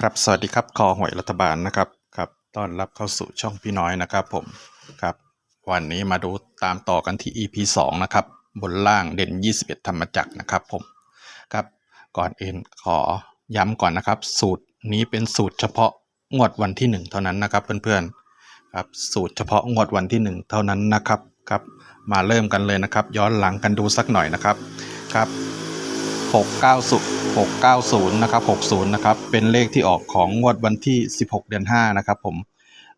ครับสวัสดีครับคอหวยรัฐบาลนะครับครับต้อนรับเข้าสู่ช่องพี่น้อยนะครับผมครับวันนี้มาดูตามต่อกันที่ EP 2 นะครับ บนล่างเด่น 21 ธรรมจักรนะครับผมครับก่อนอื่นขอย้ำก่อนนะครับ สูตรนี้เป็นสูตรเฉพาะงวดวันที่ 1 เท่านั้นนะครับเพื่อนๆครับสูตรเฉพาะงวดวันที่ 1 เท่านั้นนะครับครับมาเริ่มกันเลยนะครับ ย้อนหลังกันดูสักหน่อยนะครับครับ690 690 นะครับ 60 นะครับ เป็นเลขที่ออกของงวดวันที่ 16 เดือน 5 นะครับผม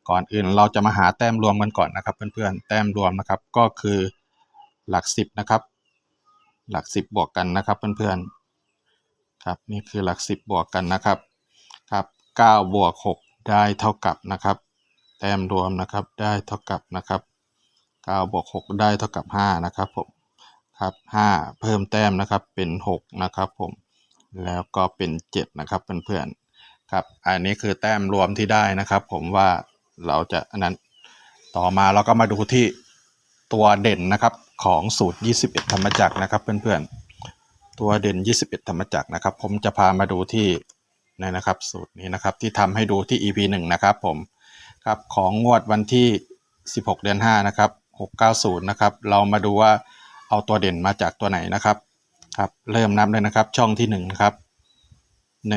ก่อนอื่นเราจะมาหาแต้มรวมกันก่อนนะครับ เพื่อนๆ แต้มรวมนะครับ ก็คือหลัก 10 นะครับ หลัก 10 บวกกันนะครับเพื่อนๆ ครับ นี่คือหลัก 10 บวกกันนะครับ ครับ 9 บวก 6 ได้เท่ากับนะครับ แต้มรวมนะครับ ได้เท่ากับนะครับ 9 บวก 6 ได้เท่ากับ 5 นะครับผม ครับ 5 เพิ่มแต้มนะครับ เป็น 6 นะครับผม แล้วก็เป็น 7 นะครับเพื่อนๆครับ อันนี้คือแต้มรวมที่ได้นะครับ ผมว่าเราจะอันนั้นต่อมาเราก็มาดูที่ตัวเด่นนะครับของสูตร 21 ธรรมจักรนะครับ เพื่อนๆ ตัวเด่น 21 ธรรมจักรนะครับ ผมจะพามาดูที่นี่นะครับ สูตรนี้นะครับที่ทำให้ดูที่ EP 1 นะครับ ผมครับของงวดวันที่ 16 เดือน5นะครับ690 นะครับ เรามาดูว่าเอาตัวเด่นมาจากตัวไหนนะครับ ครับเริ่มนับเลยนะครับ ช่องที่1นะครับ1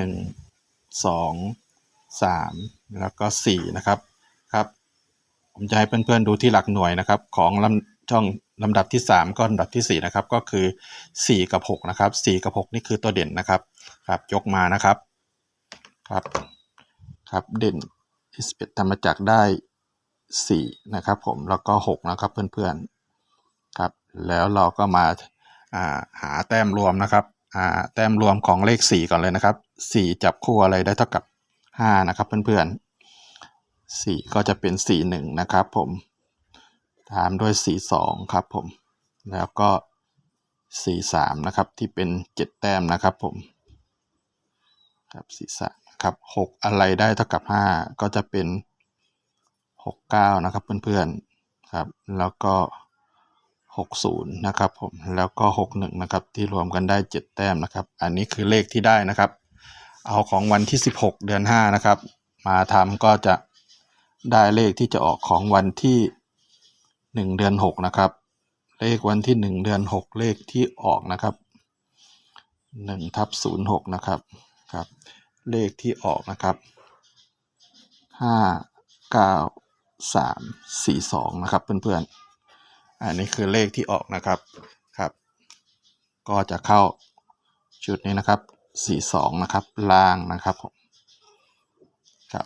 2 3แล้วก็4นะครับครับ ผมจะให้เพื่อนๆดูที่หลักหน่วยนะครับ ของลำช่องลำดับที่3ก็ลำดับที่4นะครับ ก็คือ4กับ6นะครับ4กับ6นี่คือตัวเด่นนะครับครับยกมานะครับครับครับเด่น21ทำมาจากได้4นะครับ ผมแล้วก็6นะครับเพื่อนๆครับ แล้วเราก็มา หาแต้มรวมนะครับแต้มรวมของเลข 4 ก่อนเลยนะครับ 4 จับคู่อะไรได้เท่ากับ 5 นะครับเพื่อนๆ 4 ก็จะเป็น 4 1 นะครับผมตามด้วย 4 2 ครับผมแล้วก็ 4 3 นะครับที่เป็น 7 แต้มนะครับผมครับ4 3ครับ 6 อะไรได้เท่ากับ 5 ก็จะเป็น 6 9 นะครับเพื่อนๆครับแล้วก็ 60นะครับผมแล้วก็ 61นะครับที่รวมกันได้ 7 แต้มนะครับ อันนี้คือเลขที่ได้นะครับ เอาของวันที่ 16 เดือน5นะครับ มาทำก็จะได้เลขที่จะออกของวันที่ 1 เดือน6นะครับเลขวันที่ 1 เดือน 6 เลขที่ออกนะครับ1ทับ06นะครับครับ เลขที่ออกนะครับ 5 9 3 4 2 นะครับเพื่อนๆ อันนี้คือเลขที่ออกนะครับครับ ก็จะเข้าชุดนี้นะครับ42นะครับล่างนะครับผมครับ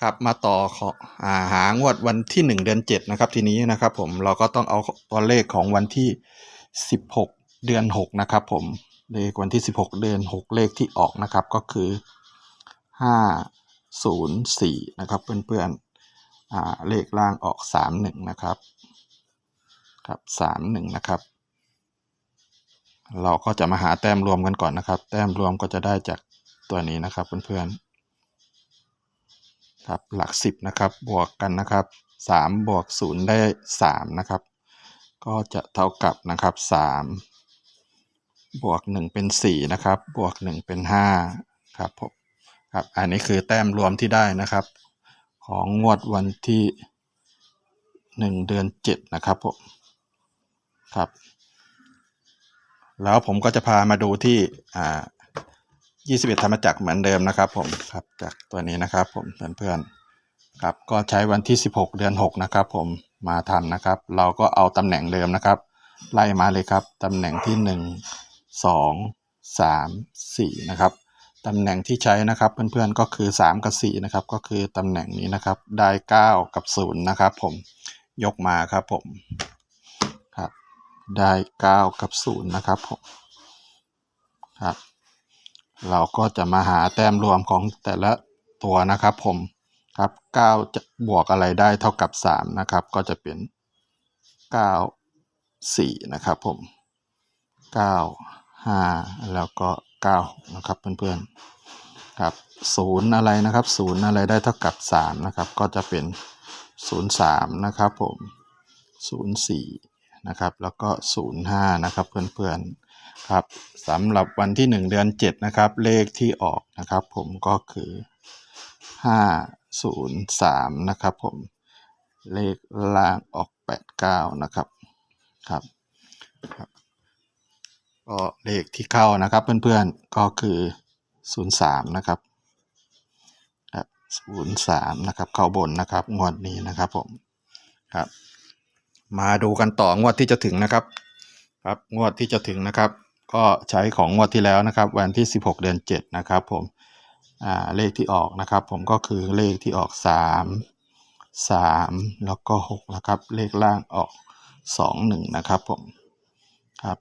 ครับมาต่อขออาหางวดวันที่ 1 เดือน7นะครับทีนี้นะครับผมเราก็ต้องเอาตัวเลขของวันที่ 16 เดือน 6 นะครับผมเลขวันที่ 16 เดือน 6 เลขที่ออกนะครับก็คือ 504 นะครับเพื่อนๆเลขล่างออก 31 นะครับ ครับ31นะครับ เราก็จะมาหาแต้มรวมกันก่อนนะครับ แต้มรวมก็จะได้จากตัวนี้นะครับเพื่อนๆครับหลัก10นะครับบวกกันนะครับ3บวก0ได้3นะครับ ก็จะเท่ากับนะครับ3บวก1เป็น4นะครับ บวก1เป็น5ครับผมครับอันนี้คือแต้มรวมที่ได้นะครับ ของงวดวันที่1เดือน7นะครับผม ครับ แล้วผมก็จะพามาดูที่อ่า21ธรรมจักรเหมือนเดิมนะครับ ผมครับจากตัวนี้นะครับ ผมเพื่อนๆครับก็ใช้วันที่ 16 เดือน 6 นะครับ ผมมาทำนะครับ เราก็เอาตำแหน่งเดิมนะครับ ไล่มาเลยครับตำแหน่งที่ 1 2 3 4นะครับตำแหน่งที่ใช้นะครับเพื่อนๆก็คือ 3 กับ 4 นะครับ ก็คือตำแหน่งนี้นะครับ ได้ 9 กับ 0 นะครับ ผมยกมาครับผม ได้9กับ0นะครับผมครับ เราก็จะมาหาแต้มรวมของแต่ละตัวนะครับผมครับ9จะบวกอะไรได้เท่ากับ3นะครับก็จะเป็น9 4นะครับผม9 5แล้วก็9นะครับเพื่อนๆครับ0อะไรนะครับ0อะไรได้เท่ากับ3นะครับก็จะเป็น0 3นะครับผม0 4 นะครับ แล้วก็ 0 5 นะครับ เพื่อนๆครับสำหรับวันที่ 1 เดือน 7 นะครับ เลขที่ออกนะครับ ผมก็คือ 503 นะครับผมเลขล่างออก 89 นะครับครับครับก็เลขที่เข้านะครับเพื่อนๆก็คือ 03 นะครับครับ03 นะครับ เข้าบนนะครับงวดนี้นะครับผมครับ มาดูกันต่องวดที่จะถึงนะครับ ครับงวดที่จะถึงนะครับ ก็ใช้ของงวดที่แล้วนะครับ วันที่ 16 เดือน 7 นะครับ ผมอ่าเลขที่ออกนะครับ ผมก็คือเลขที่ออก 3 3 แล้วก็6นะครับ เลขล่างออก 2 1 นะครับผมครับ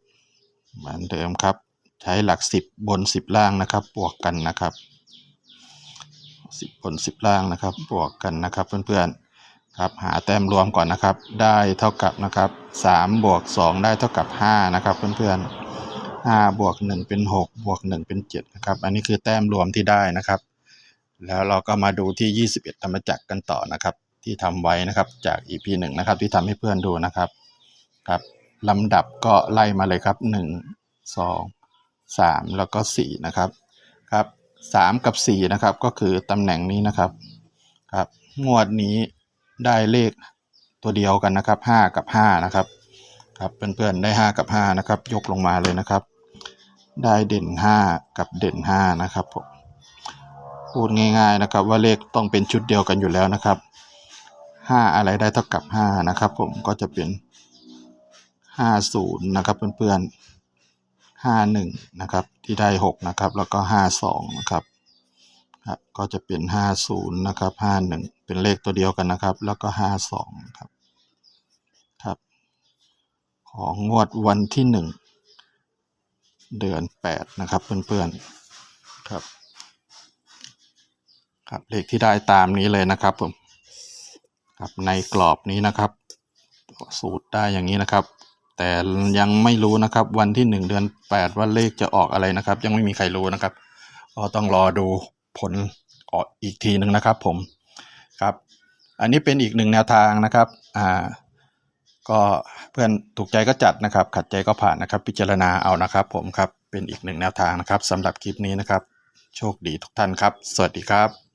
เหมือนเดิมครับ ใช้หลัก 10 บน 10 ล่างนะครับ บวกกันนะครับ 10 บน 10 ล่างนะครับ บวกกันนะครับเพื่อนๆ ครับหาแต้มรวมก่อนนะครับ ได้เท่ากับนะครับ3บวก2ได้เท่ากับ 5 นะครับ เพื่อนๆ5บวก1เป็น6บวก1เป็น7นะครับ อันนี้คือแต้มรวมที่ได้นะครับ แล้วเราก็มาดูที่ 21ธรรมจักรกันต่อนะครับ ที่ทำไว้นะครับจาก EP 1นะครับ ที่ทำให้เพื่อนดูนะครับครับลำดับก็ไล่มาเลยครับ 1 2 3 แล้วก็ 4 นะครับครับ3กับ 4 นะครับ ก็คือตำแหน่งนี้นะครับครับงวดนี้ ได้เลขตัวเดียวกันนะครับ 5 กับ 5 นะครับครับเพื่อนๆได้ 5 กับ 5 นะครับ ยกลงมาเลยนะครับ ได้เด่น 5 กับเด่น 5 นะครับผมพูดง่ายๆนะครับ ว่าเลขต้องเป็นชุดเดียวกันอยู่แล้วนะครับ 5 อะไรได้เท่ากับ 5 นะครับ ผมก็จะเป็น 50 นะครับเพื่อนๆ51 นะครับ ที่ได้ 6 นะครับ แล้วก็ 52 นะครับครับก็จะเป็น 50 นะครับ 51 เป็นเลขตัวเดียวกันนะครับ แล้วก็52นะครับครับ ของงวดวันที่1เดือน8นะครับเพื่อนๆครับ ครับเลขที่ได้ตามนี้เลยนะครับผมครับในกรอบนี้นะครับ สูตรได้อย่างนี้นะครับ แต่ยังไม่รู้นะครับวันที่1เดือน8ว่าเลขจะออกอะไรนะครับ ยังไม่มีใครรู้นะครับก็ต้องรอดูผลออกอีกทีหนึ่งนะครับผม ครับ อันนี้เป็นอีกหนึ่งแนวทางนะครับอ่าก็เพื่อนถูกใจก็จัดนะครับ ขัดใจก็ผ่านนะครับ พิจารณาเอานะครับ ผมครับเป็นอีกหนึ่งแนวทางนะครับสำหรับคลิปนี้นะครับ โชคดีทุกท่านครับ สวัสดีครับ